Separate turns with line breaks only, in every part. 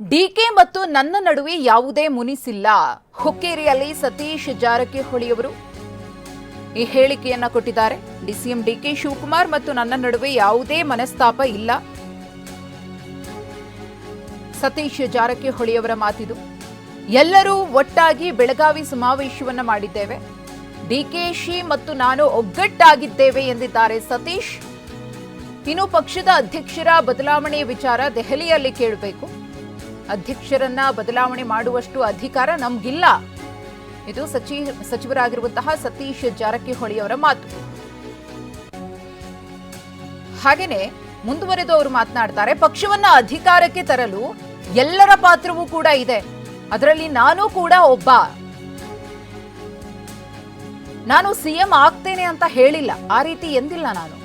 DK ಮತ್ತು ನನ್ನ ನಡುವೆ ಯಾವುದೇ ಮುನಿಸಿಲ್ಲ. ಹುಕ್ಕೇರಿಯಲ್ಲಿ ಸತೀಶ್ ಜಾರಕಿಹೊಳಿಯವರು ಈ ಹೇಳಿಕೆಯನ್ನ ಕೊಟ್ಟಿದ್ದಾರೆ. ಡಿಸಿಎಂ ಡಿಕೆ ಶಿವಕುಮಾರ್ ಮತ್ತು ನನ್ನ ನಡುವೆ ಯಾವುದೇ ಮನಸ್ತಾಪ ಇಲ್ಲ. ಸತೀಶ್ ಜಾರಕಿಹೊಳಿಯವರ ಮಾತಿದು, ಎಲ್ಲರೂ ಒಟ್ಟಾಗಿ ಬೆಳಗಾವಿ ಸಮಾವೇಶವನ್ನ ಮಾಡಿದ್ದೇವೆ. ಡಿಕೆಶಿ ಮತ್ತು ನಾನು ಒಗ್ಗಟ್ಟಾಗಿದ್ದೇವೆ ಎಂದಿದ್ದಾರೆ ಸತೀಶ್. ಇನ್ನು ಪಕ್ಷದ ಅಧ್ಯಕ್ಷರ ಬದಲಾವಣೆಯ ವಿಚಾರ ದೆಹಲಿಯಲ್ಲಿ ಕೇಳಬೇಕು. ಅಧ್ಯಕ್ಷರನ್ನ ಬದಲಾವಣೆ ಮಾಡುವಷ್ಟು ಅಧಿಕಾರ ನಮ್ಗಿಲ್ಲ. ಇದು ಸಚಿ, ಸಚಿವರಾಗಿರುವಂತಹ ಸತೀಶ್ ಜಾರಕಿಹೊಳಿ ಅವರ ಮಾತು. ಹಾಗೇನೆ ಮುಂದುವರೆದು ಅವರು ಮಾತನಾಡ್ತಾರೆ, ಪಕ್ಷವನ್ನ ಅಧಿಕಾರಕ್ಕೆ ತರಲು ಎಲ್ಲರ ಪಾತ್ರವೂ ಕೂಡ ಇದೆ. ಅದರಲ್ಲಿ ನಾನು ಕೂಡ ಒಬ್ಬ. ನಾನು ಸಿಎಂ ಆಗ್ತೇನೆ ಅಂತ ಹೇಳಿಲ್ಲ, ಆ ರೀತಿ ಎಂದಿಲ್ಲ ನಾನು.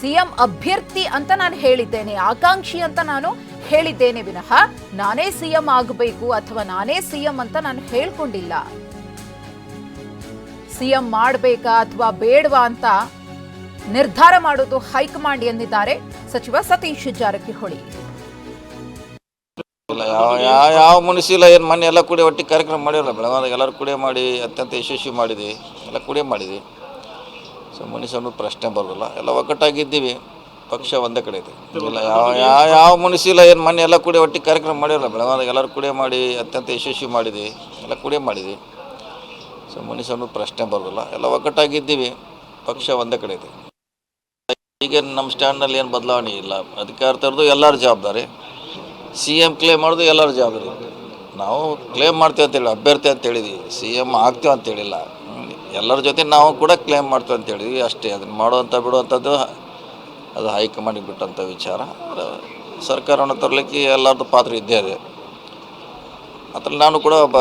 ಸಿಎಂ ಅಭ್ಯರ್ಥಿ ಅಂತ ನಾನು ಹೇಳಿದ್ದೇನೆ, ಆಕಾಂಕ್ಷಿ ಅಂತ ನಾನು ಹೇಳಿದ್ದೇನೆ ವಿನಃ ನಾನೇ ಸಿಎಂ ಆಗಬೇಕು ಅಥವಾ ನಾನೇ ಸಿಎಂ ಅಂತ ನಾನು ಹೇಳ್ಕೊಂಡಿಲ್ಲ. ಸಿಎಂ ಮಾಡಬೇಕಾ ಅಥವಾ ಬೇಡವಾ ಅಂತ ನಿರ್ಧಾರ ಮಾಡೋದು ಹೈಕಮಾಂಡ್ ಎಂದಿದ್ದಾರೆ. ಸಚಿವ ಸತೀಶ್ ಜಾರಕಿಹೊಳಿ.
ಯಾವ ಮನುಷ್ಯ ಏನು ಮೊನ್ನೆ ಎಲ್ಲ ಕೂಡ ಒಟ್ಟಿಗೆ ಕಾರ್ಯಕ್ರಮ ಮಾಡಿರಲ್ಲ ಬೆಳಗಾವಿ ಎಲ್ಲರೂ ಕೂಡ ಮಾಡಿ, ಅತ್ಯಂತ ಯಶಸ್ವಿ ಮಾಡಿದೆ ಎಲ್ಲ ಕೂಡ ಮಾಡಿದೆ ಸೊ ಮನುಷ್ಯನೂ ಪ್ರಶ್ನೆ ಬರೋದಿಲ್ಲ, ಎಲ್ಲ ಒಗ್ಗಟ್ಟಾಗಿದ್ದೀವಿ. ಪಕ್ಷ ಒಂದೇ ಕಡೆ ಇದೆ. ಇಲ್ಲ, ಯಾವ ಯಾವ ಯಾವ ಮನುಷ್ಯಲ್ಲ ಏನು ಮೊನ್ನೆ ಎಲ್ಲ ಕೂಡಿ ಒಟ್ಟಿಗೆ ಕಾರ್ಯಕ್ರಮ ಮಾಡಿರಲ್ಲ ಬೆಳಗಾವಿದಾಗ ಎಲ್ಲರೂ ಕೂಡಿ ಮಾಡಿ, ಅತ್ಯಂತ ಯಶಸ್ವಿ ಮಾಡಿದೆ, ಎಲ್ಲ ಕೂಡಿ ಮಾಡಿದೆ. ಸೊ ಮನುಷ್ಯ ಅನ್ನೋದು ಪ್ರಶ್ನೆ ಬರೋದಿಲ್ಲ, ಎಲ್ಲ ಒಗ್ಗಟ್ಟಾಗಿದ್ದೀವಿ, ಪಕ್ಷ ಒಂದೇ ಕಡೆ ಇದೆ. ಈಗ ನಮ್ಮ ಸ್ಟ್ಯಾಂಡ್ನಲ್ಲಿ ಏನು ಬದಲಾವಣೆ ಇಲ್ಲ, ಅಧಿಕಾರ ತರದು ಎಲ್ಲರ ಜವಾಬ್ದಾರಿ, ಸಿ ಎಂ ಕ್ಲೇಮ್ ಮಾಡೋದು ಎಲ್ಲರ ಜವಾಬ್ದಾರಿ. ನಾವು ಕ್ಲೇಮ್ ಮಾಡ್ತೀವಿ ಅಂತೇಳಿ ಅಭ್ಯರ್ಥಿ ಅಂತ ಹೇಳಿದ್ವಿ, ಸಿ ಎಂ ಆಗ್ತೀವಿ ಅಂತ ಹೇಳಿಲ್ಲ. ಎಲ್ಲರ ಜೊತೆ ನಾವು ಕೂಡ ಕ್ಲೇಮ್ ಮಾಡ್ತೀವಿ ಅಂತ ಹೇಳಿದ್ವಿ, ಅಷ್ಟೇ, ಅದನ್ನು ಮಾಡುವಂಥ ಬಿಡುವಂಥದ್ದು ಅದು ಹೈಕಮಾಂಡಿಗೆ ಬಿಟ್ಟಂಥ ವಿಚಾರ. ಸರ್ಕಾರವನ್ನು ತರಲಿಕ್ಕೆ ಎಲ್ಲರದ್ದು ಪಾತ್ರ ಇದ್ದೇ ಇದೆ. ಅದ್ರಲ್ಲಿ ನಾನು ಕೂಡ ಒಬ್ಬ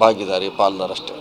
ಭಾಗಿದಾರಿ ಪಾಲ್ದಾರ ಅಷ್ಟೇ